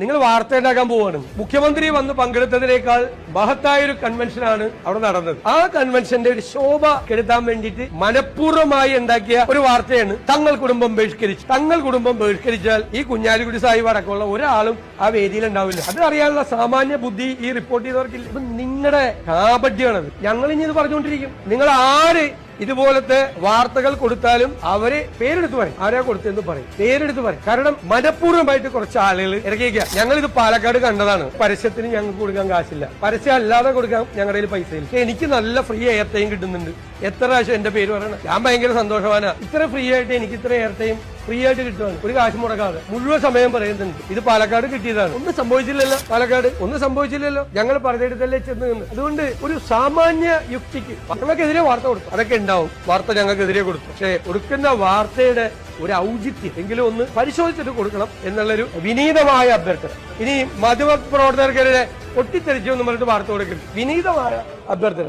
നിങ്ങൾ വാർത്ത ഉണ്ടാക്കാൻ പോവാണ്. മുഖ്യമന്ത്രി വന്ന് പങ്കെടുത്തതിനേക്കാൾ മഹത്തായ ഒരു കൺവെൻഷനാണ് അവിടെ നടന്നത്. ആ കൺവെൻഷന്റെ ഒരു ശോഭ കെടുത്താൻ വേണ്ടിയിട്ട് മനഃപൂർവമായി ഉണ്ടാക്കിയ ഒരു വാർത്തയാണ് തങ്ങൾ കുടുംബം ബഹിഷ്കരിച്ചു തങ്ങൾ കുടുംബം ബഹിഷ്കരിച്ചാൽ ഈ കുഞ്ഞാലിക്കുടി സാഹിബ് അടക്കമുള്ള ഒരാളും ആ വേദിയിൽ ഉണ്ടാവില്ല. അത് അറിയാനുള്ള സാമാന്യ ബുദ്ധി ഈ റിപ്പോർട്ട് ചെയ്തവർക്കില്ല നിങ്ങളുടെ കാപട്യമാണത് ഞങ്ങൾ ഇനി ഇത് പറഞ്ഞുകൊണ്ടിരിക്കും. നിങ്ങൾ ആര് ഇതുപോലത്തെ വാർത്തകൾ കൊടുത്താലും അവരെ പേരെടുത്ത് പറയും. ആരാ കൊടുത്തെന്ന് പറയും. പേരെടുത്ത് പറയും. കാരണം മനഃപൂർവമായിട്ട് കുറച്ച് ആളുകൾ ഇറക്കിയേക്കുക ഞങ്ങൾ ഇത് പാലക്കാട് കണ്ടതാണ്. പരസ്യത്തിന് ഞങ്ങൾക്ക് കൊടുക്കാൻ കാശില്ല. പരസ്യം അല്ലാതെ കൊടുക്കാൻ ഞങ്ങളുടെ പൈസ ഇല്ല. എനിക്ക് നല്ല ഫ്രീ എയർ ടൈം കിട്ടുന്നുണ്ട്. എത്ര പ്രാവശ്യം എന്റെ പേര് പറയണം? ഞാൻ ഭയങ്കര സന്തോഷവാനാണ് ഇത്ര ഫ്രീ ആയിട്ട് എനിക്ക് ഇത്ര എയർ ടൈം ഫ്രീ ആയിട്ട് കിട്ടുവാണ്. ഒരു കാശ് മുടക്കാതെ. മുഴുവൻ സമയം പറയുന്നുണ്ട്. ഇത് പാലക്കാട് കിട്ടിയതാണ്. ഒന്നും സംഭവിച്ചില്ലല്ലോ പാലക്കാട്. ഒന്നും സംഭവിച്ചില്ലല്ലോ. ഞങ്ങൾ പറഞ്ഞെടുത്തല്ലേ ചെന്ന് നിന്ന്. അതുകൊണ്ട് ഒരു സാമാന്യ യുക്തിക്ക് ഞങ്ങൾക്കെതിരെ വാർത്ത കൊടുത്തു. അതൊക്കെ ഉണ്ടാവും. വാർത്ത ഞങ്ങൾക്കെതിരെ കൊടുത്തു. പക്ഷേ കൊടുക്കുന്ന വാർത്തയുടെ ഒരു ഔചിത്യം എങ്കിലും ഒന്ന് പരിശോധിച്ചിട്ട് കൊടുക്കണം എന്നുള്ളൊരു വിനീതമായ അഭ്യർത്ഥന. ഇനി മാധ്യമ പ്രവർത്തകർക്കെതിരെ ഒട്ടിത്തെറിച്ചു എന്ന് പറഞ്ഞിട്ട് വാർത്ത കൊടുക്കരുത്. വിനീതമായ അഭ്യർത്ഥന.